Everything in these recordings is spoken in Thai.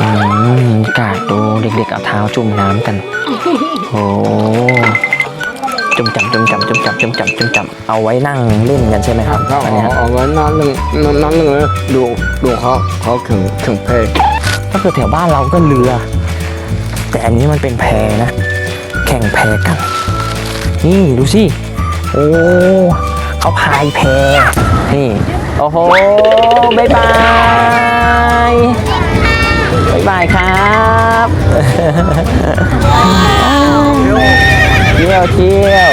อืมกาดดูเด็กๆเอาเท้าจุ่มน้ำกัน โอ้จุ่มจับจุ่มจับจุ่มจับจุ่มจับจุ่มจับเอาไว้นั่งเล่นกันใช่ไหมครับเขาอันเอาเนี้ยเอาไว้นั่งหนึ่งนั่งหนึ่งเลยดูดูเขาเขาถึงถึงเพลก็คือแถวบ้านเราก็เรือ แต่อันนี้มันเป็นแพนะ แข่งแพกัน นี่ดูสิโอ้เขาพายแพนี่โอ้โหบายบาย บายบายครับเที่ยวเที่ยว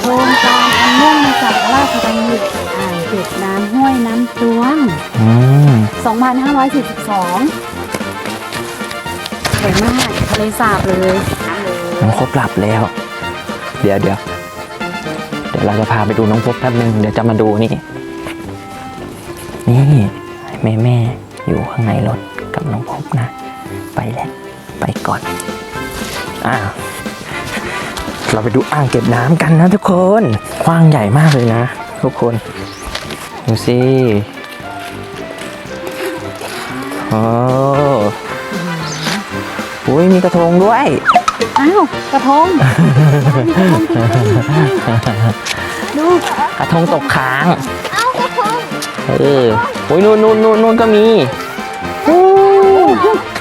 โครงการอันเนื่องมาจากพระราชดำริอ่างเก็บน้ำห้วยน้ำจวงอืม2542สวยมากทะเลสาบเลยน้ำเลยน้องพบหลับแล้ว เดี๋ยวเดี๋ยวเดี๋ยวเราจะพาไปดูน้องพบแป๊บนึง เดี๋ยวจะมาดูนี่ นี่แม่แม่อยู่ข้างในรถกับน้องพบนะ ไปแล้วไปก่อนอ่าเราไปดูอ่างเก็บน้ำกันนะทุกคนกว้างใหญ่มากเลยนะ ทุกคนดูสิโอ้อุ้ยมีกระทงด้วย อ้าว กระทง มีกระทงจริงๆดู กระทงตกค้าง เออโอ้ยนู่นนู่นนู่นนู่นก็มีอู้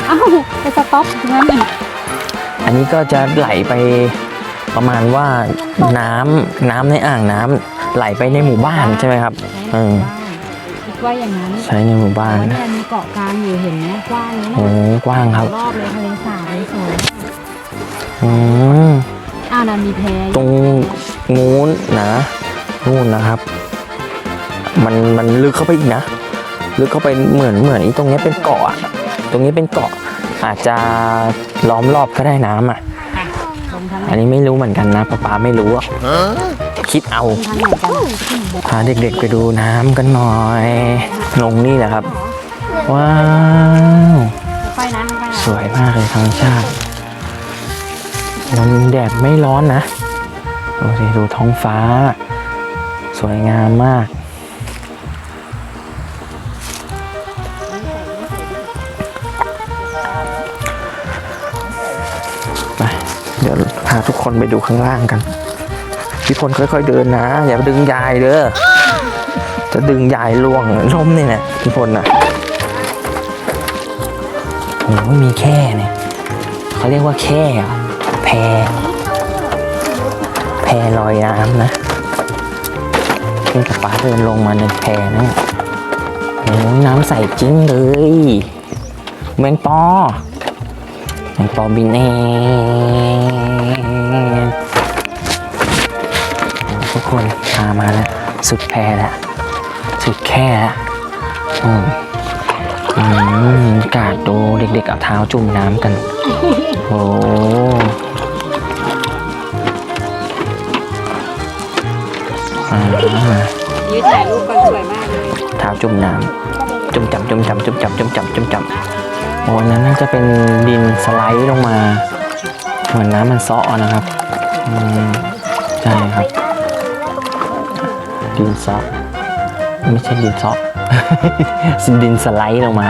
เอ้าไปสต็อปตรงนั้นเลยอันนี้ก็จะไหลไปประมาณว่าน้ำน้ำในอ่างน้ำไหลไปในหมู่บ้านใช่ไหมครับ เออ คิดว่าอย่างนั้นใช้ในหมู่บ้านเพราะนะเนี่ยมีเกาะกลางอยู่เห็นไหมกว้างเลยโอ้กว้างครับ รอบเลยทะเลสาบเลยสวยอืมอ้าวนั่นมีแพตรงงูนนะนู่นนะครับ มันมันลึกเข้าไปอีกนะ ลึกเข้าไปเหมือนเหมือนอีตรงเนี้ยเป็นเกาะอะตรงนี้เป็นเกาะอาจจะล้อมรอบก็ได้น้ำอะลงทางไหนอันนี้ไม่รู้เหมือนกันนะป๊าป๊าไม่รู้อะคิดเอาลงทางไหนกันอะพาเด็กๆไปดูน้ำกันหน่อย ลงนี่แหละครับ ว้าวไปนะไปนะสวยมากเลยธรรมชาติมันแดดไม่ร้อนนะ ดูสิดูท้องฟ้า สวยงามมาก เดี๋ยวพาทุกคนไปดูข้างล่างกัน พี่พลค่อยๆเดินนะ อย่าไปดึงยายเด้อ จะดึงยายล่วงล้มนี่แหละพี่พลน่ะโอ้ยมีแค่เนี่ยเขาเรียกว่าแค่แพแพลอยน้ำนะนี่กับป้าเดินลงมาในแพนะเนี่โอ้ยน้ำใสจริงเลยแมงปอ งปอบินเองทุกคนพามาแล้ว สุดแพแล้วสุดแค่แล้วอืมอืมกาดดูเด็กๆเอาเท้าจุ่มน้ำกันโอ้อ่ายืดถ่ายรูปกันสวยมากเลย เท้าจุ่มน้ำจุ่มจับจุ่มจับจุ่มจับจุ่มจับจุ่มจับ โอ้อันนั้นน่าจะเป็นดินสไลด์ลงมา เหมือนน้ำมันซาะนะครับอืมใช่ครับ ดินซาะไม่ใช่ดินซาะดินสไลด์ลงมา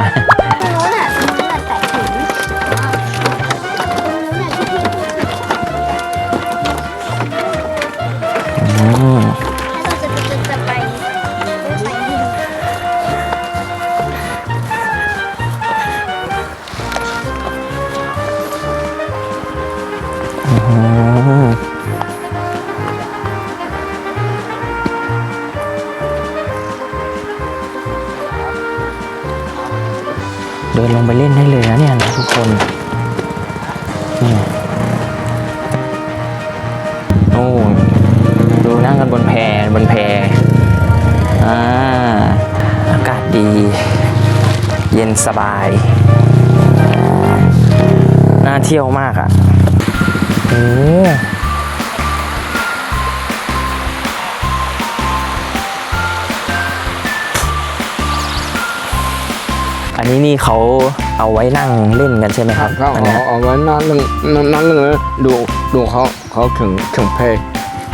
เดินลงไปเล่นได้เลยนะเนี่ยนะทุกคนนี่โอ้ดูนั่งกันบนแพบนแพอ่าอากาศดี เย็นสบาย น่าเที่ยวมากอะโอ้อั นนี้นี่เขาเอาไว้นั่งเล่นกันใช่ไหมครับเขาอันเอาเนี้ยเอาไว้นั่งหนึ่งนั่งหนึ่งเลยดูดูเขาเขาถึงถึงเพล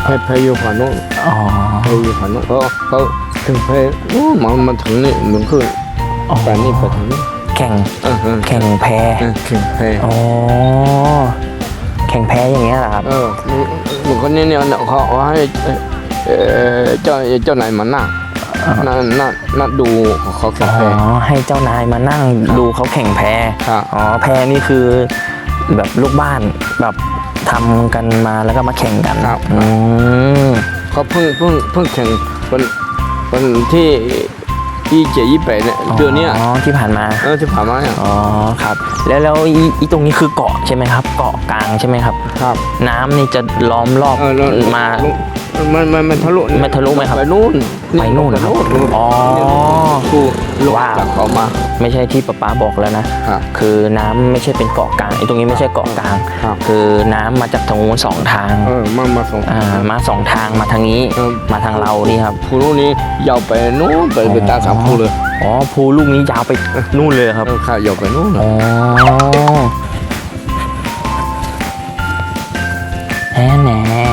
เพลเพลอยู่ฝั่งนู้นอ๋อเพลอยู่ฝั่งนู้นเขาเขาถึงเพโอ้มันมาถึงนี่มันคืออ๋อไปนี่ไปถึงนี่แข่งเออเออแข่งแพเออถึงเพอ๋อแข่งแพอย่างเงี้ยเหรอครับเออหนูคนนี้เนี่ยเขาเอาให้เออเจ้าเจ้านายมานั่ง นั่งนั่งนั่งดูเขาแข่อ๋งเพอให้เจ้านายมานั่งดูเขาแข่งแพครับ อ๋อแพนี่คือแบบลูกบ้านแบบทำกันมาแล้วก็มาแข่งกันครับอืมเขาเพิ่งเพิ่งเพิ่งแข่งวันวันที่ยี่เจ็ดยี่แปดเนี่ยเดือนเนี้ยอ๋อที่ผ่านมาเออที่ผ่านมาเนี่ยอ๋อครับ แล้วแล้วอีอีตรงนี้คือเกาะใช่ไหมครับ เกาะกลางใช่ไหมครับ ครับ น้ำนี่จะล้อมรอบเออแล้วมา มันมันมันทะลุมันทะลุไหมครับ ไปนู่นไปนู่นไปนู่นอ๋อ กูลงว้าว จากเขามา ไม่ใช่ที่ป๊าป๊าบอกแล้วนะ ครับคือน้ำไม่ใช่เป็นเกาะกลางไอ้ตรงนี้ไม่ใช่เกาะกลาง ครับ คือน้ำมาจากทางโน้นสองทางเออมามาส่ง อ่ามาสองทางมาทางนี้เออมาทางเรานี่ครับภูลูกนี้ยาวไปนู่นไปไปตามสามภูเลยอ๋อภูลูกนี้ยาวไปนู่นเลยครับ เออค่ะยาวไปนู่นเลอ๋ยอแหน่แหน่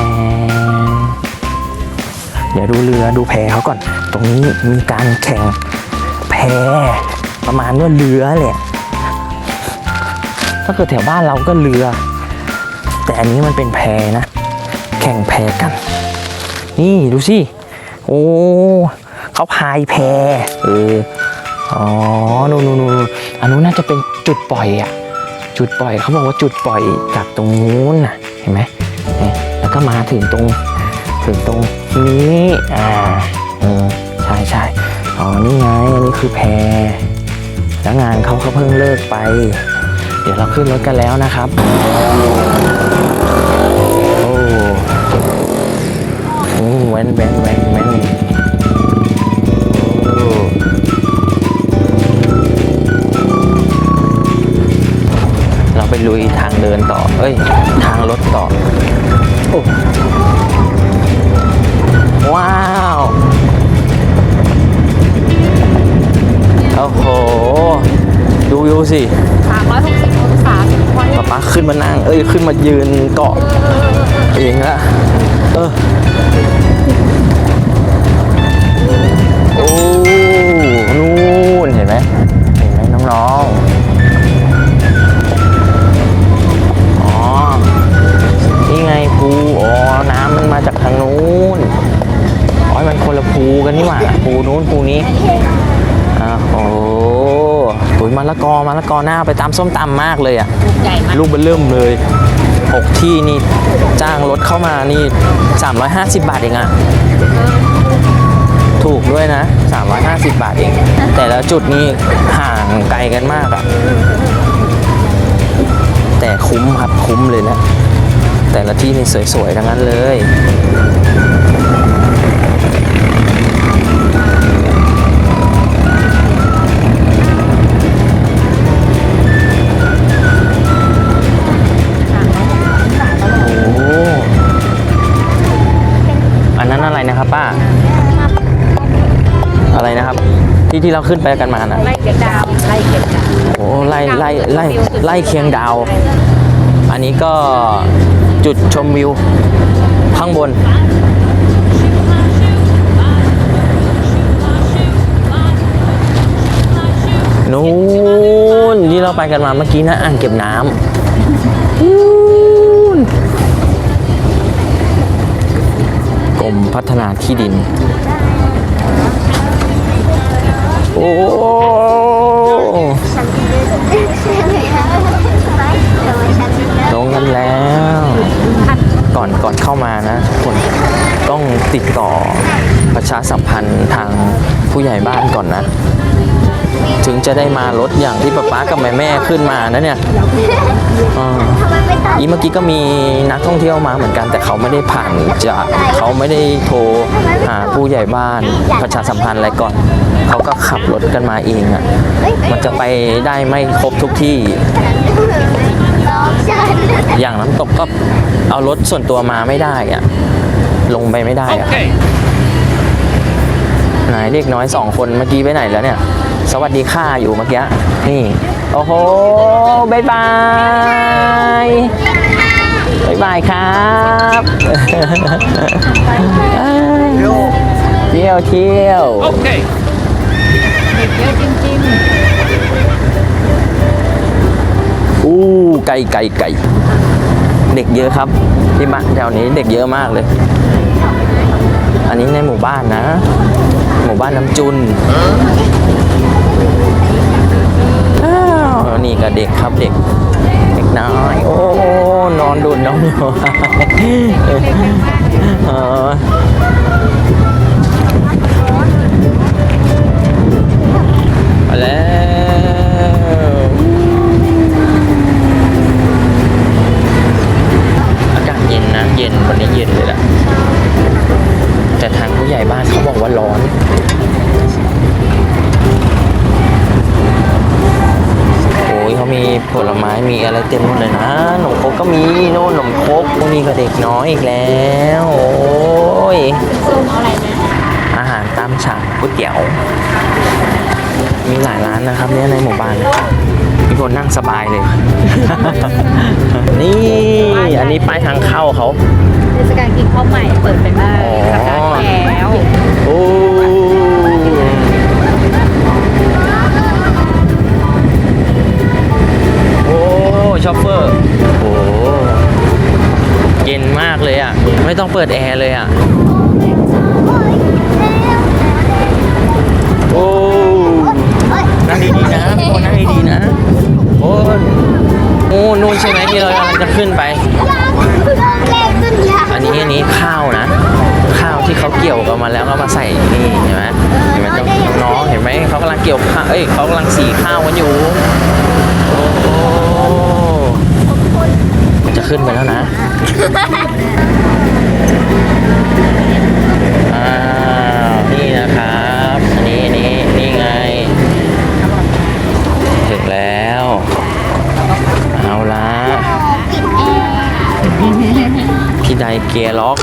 เดี๋ยวดูเรือดูแพเขาก่อน ตรงนี้มีการแข่งแพประมาณว่าเรือแหละถ้าเกิดแถวบ้านเราก็เรือ แต่อันนี้มันเป็นแพนะ แข่งแพกัน นี่ดูสิโอ้เขาพายแพเอออ๋อนู่นนู่นอันนู้นน่าจะเป็นจุดปล่อยอะจุดปล่อยเขาบอกว่าจุดปล่อยจากตรงนู้นน่ะเห็นไหมแล้วก็มาถึงตรงถึงตรง นี้อ่าอืมใช่ใช่อ๋อนี่ไงอันนี้คือแพรแล้วงานเขาก็เพิ่งเลิกไป เดี๋ยวเราขึ้นรถกันแล้วนะครับ โอ้โอ้แว้นแว้นแว้นแว้นโอ้เราไปลุยทางเดินต่อ เอ้ย 360องศาไว้ป๊าป๊าขึ้นมานั่ง เอ้ยขึ้นมายืนเกาะเองละเออโอ้นู่นเห็นไหมเห็นไหมน้องๆอ๋อนี่ไงภูอ๋อน้ำมันมาจากทางนู้นอ๋อมันคนละภูกันนี่หว่าภูนู้นภูนี้อ่าโอ้โห ปุ๋ยมะละกอมะละกอหน้าไปตามส้มตำมากเลยอะใหญ่มากลูกเบลเริ่มเลยหกที่นี่จ้างรถเข้ามานี่ 350 บาทเองอะถูกด้วยนะ 350 บาทเอง แต่ละจุดนี่ห่างไกลกันมากอะแต่คุ้มครับคุ้มเลยนะแต่ละที่นี่สวยๆทั้งนั้นเลย นะครับ ที่ที่เราขึ้นไปกันมานะไล่เก็บดาวไล่เก็บดาวโอ้ไล่ไล่ไล่ไล่เคียงดาว อันนี้ก็จุดชมวิว ข้างบนนู้นที่เราไปกันมาเมื่อกี้นะอ่างเก็บน้ำนู้นกรมพัฒนาที่ดิน ลงกันแล้ว ก่อนก่อนเข้ามานะทุกคนต้องติดต่อประชาสัมพันธ์ทางผู้ใหญ่บ้านก่อนนะ ถึงจะได้มารถอย่างที่ป๊าป๊ากับแม่แม่ขึ้นมานะเนี่ยอ่าอีเมื่อกี้ก็มีนักท่องเที่ยวมาเหมือนกันแต่เขาไม่ได้ผ่านจะเขาไม่ได้โทรหาผู้ใหญ่บ้านประชาสัมพันธ์อะไรก่อน เขาก็ขับรถกันมาเองอะ่ะมันจะไปได้ไม่ครบทุกที่ อย่างน้ำตกก็เอารถส่วนตัวมาไม่ได้อะลงไปไม่ได้อะไหนเด็กน้อยสองคนเมื่อกี้ไปไหนแล้วเนี่ย สวัสดีค่าอยู่เมื่อกี้นี่ โอ้โหบายบายบายบายครับเที่ยวเที่ยว Okay. เด็กเยอะจริงอู้ไก่ไก่ไก่เด็กเยอะครับที่บ้านแถวนี้เด็กเยอะมากเลย อันนี้ในหมู่บ้านนะ หมู่บ้านน้ำจุนอ้าวนี่ก็เด็กครับเด็กเด็กน้อยโอ้นอนดูดน้องอยู่เออมาแล้วอากาศเย็นนะเย็นวันนี้เย็นเลยแหละแต่ทางผู้ใหญ่บ้านเขาบอกว่าร้อน ม้มีอะไรเต็มหมดเลยนะขนมครกก็มีโน่นขนมครกพวกนี้ก็เด็กน้อยอีกแล้ว โอ้ยๆส้มเอาอะไรนะอาหารตามสั่งก๋วยเตี๋ยว มีหลายร้านนะครับเนี่ยในหมู่บ้านมีคนนั่งสบายเลย นี่อันนี้ป้ายทางเข้าเขาเทศกาลกินข้าวใหม่เปิดไปบ้างอ๋อสัปดาห์ที่แล้วโอ้โอ้ ชอปเปอร์ โอ้เย็นมากเลยอะ ไม่ต้องเปิดแอร์เลยอะ โอ้นั่งดีๆนะทุกคนนั่งดีๆนะ โอ้ยโอ้นู่นใช่ไหมที่เรากำลังจะขึ้นไป อันนี้อันนี้ข้าวนะ ข้าวที่เขาเกี่ยวกันมาแล้วก็มาใส่นี่เห็นไหมเห็นไหมน้องเห็นไหมเขากำลังเกี่ยวข้าวเอ้ยเขากำลังสีข้าวกันอยู่โอ้ ขึ้นไปแล้วนะอ้าวนี่นะครับอันนี้อันนี้นี่ไงถึงแล้ว เอาละพี่ไดเกียร์ล็อก